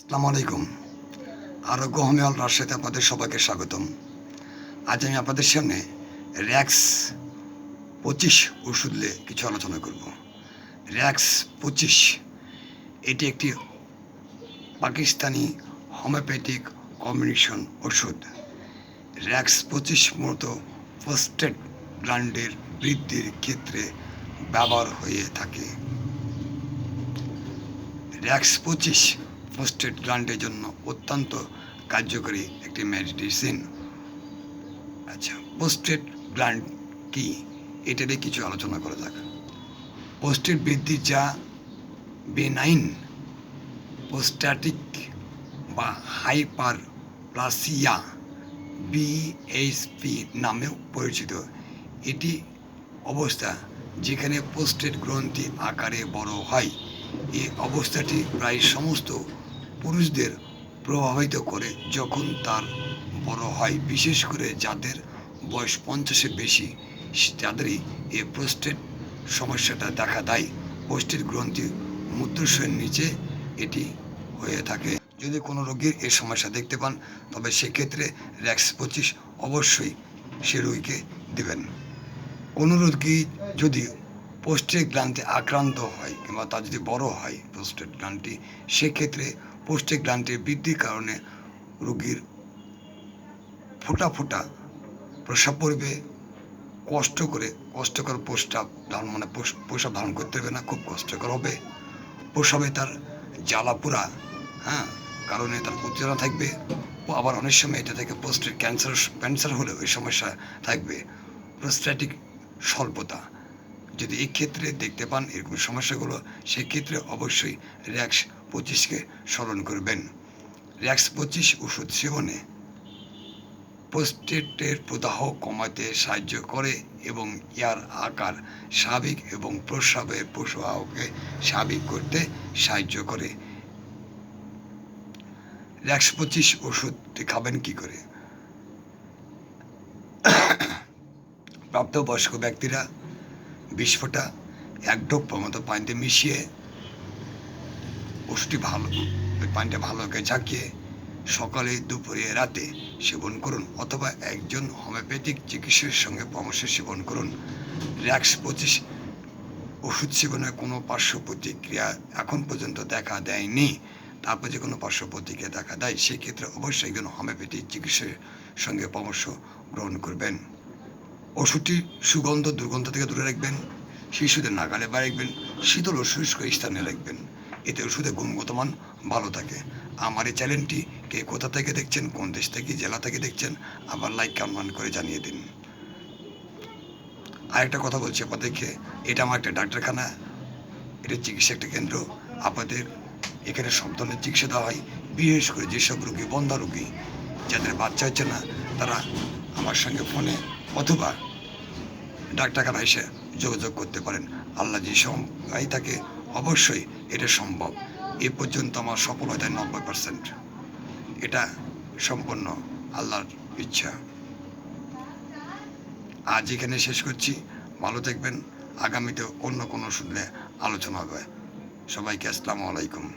আসসালামু আলাইকুম। আরোগ্য হোমিওল রাজশাহীতে আপনাদের সবাইকে স্বাগতম। আজ আমি আপনাদের সামনে র্যাক্স পঁচিশ ওষুধ নিয়ে কিছু আলোচনা করব। র্যাক্স পঁচিশ, এটি একটি পাকিস্তানি হোমিওপ্যাথিক কম্বিনেশন ওষুধ। র্যাক্স পঁচিশ মূলত পোস্টেড গ্ল্যান্ডের বৃদ্ধির ক্ষেত্রে ব্যবহার হয়ে থাকে। র্যাক্স পঁচিশ পোস্টেড গ্ল্যান্ডের জন্য অত্যন্ত কার্যকরী একটি মেডিসিন। আচ্ছা পোস্টেড গ্ল্যান্ড কি? এটা নিয়ে কিছু আলোচনা করা যাক। পোস্টেড বৃদ্ধি যা বেনাইন পোস্ট্যাটিক বা হাইপার প্লাসিয়া বিএইচপি নামেও পরিচিত। এটি অবস্থা যেখানে পোস্টেড গ্রন্থি আকারে বড় হয়। এই অবস্থাটি প্রায় সমস্ত পুরুষদের প্রভাবিত করে যখন তার বড় হয় বিশেষ করে যাদের বয়স পঞ্চাশের বেশি, তাদেরই এই প্রোস্টেট সমস্যাটা দেখা দেয়। পোস্টের গ্রন্থি মূত্রশয়ের নিচে এটি হয়ে থাকে। যদি কোনো রোগীর এ সমস্যা দেখতে পান, তবে সেক্ষেত্রে র্যাক্স পঁচিশ অবশ্যই সে রোগীকে দেবেন। কোনো রোগী যদি পোস্টের গ্লান্তে আক্রান্ত হয় কিংবা তা যদি বড় হয় পোস্টের গ্লান্টটি সেক্ষেত্রে পোস্টের গ্লান্টের বৃদ্ধির কারণে রোগীর ফোটা ফোটা প্রসাব পড়বে। কষ্ট করে কষ্টকর প্রস্রাব ধারণ মানে প্রসাব ধারণ করতে হবে না, খুব কষ্টকর হবে। প্রসাবে তার জ্বালা পোড়া হ্যাঁ কারণে তার উত্তেজনা থাকবে। আবার অনেক সময় এটা থেকে পোস্টের ক্যান্সার ক্যান্সার হলে ওই সমস্যা থাকবে। প্রোস্ট্যাটিক স্বল্পতা। যদি এই ক্ষেত্রে দেখতে পান এরকম সমস্যাগুলো, সেক্ষেত্রে অবশ্যই র্যাক্স পঁচিশকে স্মরণ করবেন। র্যাক্স পঁচিশ ওষুধ সেবনে। পোস্টেটের প্রদাহ কমাতে সাহায্য করে এবং ইয়ার আকার স্বাভাবিক এবং প্রস্রাবের প্রবাহকে স্বাভাবিক করতে সাহায্য করে। র্যাক্স পঁচিশ ওষুধটি খাবেন কি করে? প্রাপ্তবয়স্ক ব্যক্তিরা বিশ ফোঁটা এক ডোপ মতো পানিতে মিশিয়ে ওষুধটি ভালো, ওই পানিটা ভালো করে ঝাঁকিয়ে সকালে, দুপুরে, রাতে সেবন করুন অথবা একজন হোমিওপ্যাথিক চিকিৎসকের সঙ্গে পরামর্শ সেবন করুন। র্যাক্স পঁচিশ, ওষুধ সেবনের কোনো পার্শ্ব প্রতিক্রিয়া এখন পর্যন্ত দেখা দেয়নি। তারপর যে কোনো পার্শ্ব প্রতিক্রিয়া দেখা দেয়, সেক্ষেত্রে অবশ্যই একজন হোমিওপ্যাথিক চিকিৎসকের সঙ্গে পরামর্শ গ্রহণ করবেন। ওষুধটি সুগন্ধ, দুর্গন্ধ থেকে দূরে রাখবেন, শিশুদের নাগালে বাইরে রাখবেন, শীতল ও শুষ্ক স্থানে রাখবেন। এতে ওষুধের গুণগত মান ভালো থাকে। আমার এই চ্যানেলটি কে কোথা থেকে দেখছেন, কোন দেশ থেকে, জেলা থেকে দেখছেন, আবার লাইক, কমেন্ট করে জানিয়ে দিন। আরেকটা কথা বলছি আপনাদেরকে, এটা আমার একটা ডাক্তারখানা, এটা চিকিৎসা একটা কেন্দ্র। আপনাদের এখানে সব ধরনের চিকিৎসা দেওয়া হয়, বিশেষ করে যেসব রোগী, বন্ধা রোগী, যাদের বাচ্চা হচ্ছে না, তারা আমার সঙ্গে ফোনে অথবা ডাক্তারখানা এসে যোগাযোগ করতে পারেন। আল্লাহ যে সহায় থাকে অবশ্যই এটা সম্ভব। এ পর্যন্ত আমার সফলতায় নব্বই পার্সেন্ট এটা সম্পূর্ণ আল্লাহর ইচ্ছা। আজ এখানে শেষ করছি। ভালো থাকবেন। আগামীতে অন্য কোনো শুনলে আলোচনা হবে। সবাইকে আসসালামু আলাইকুম।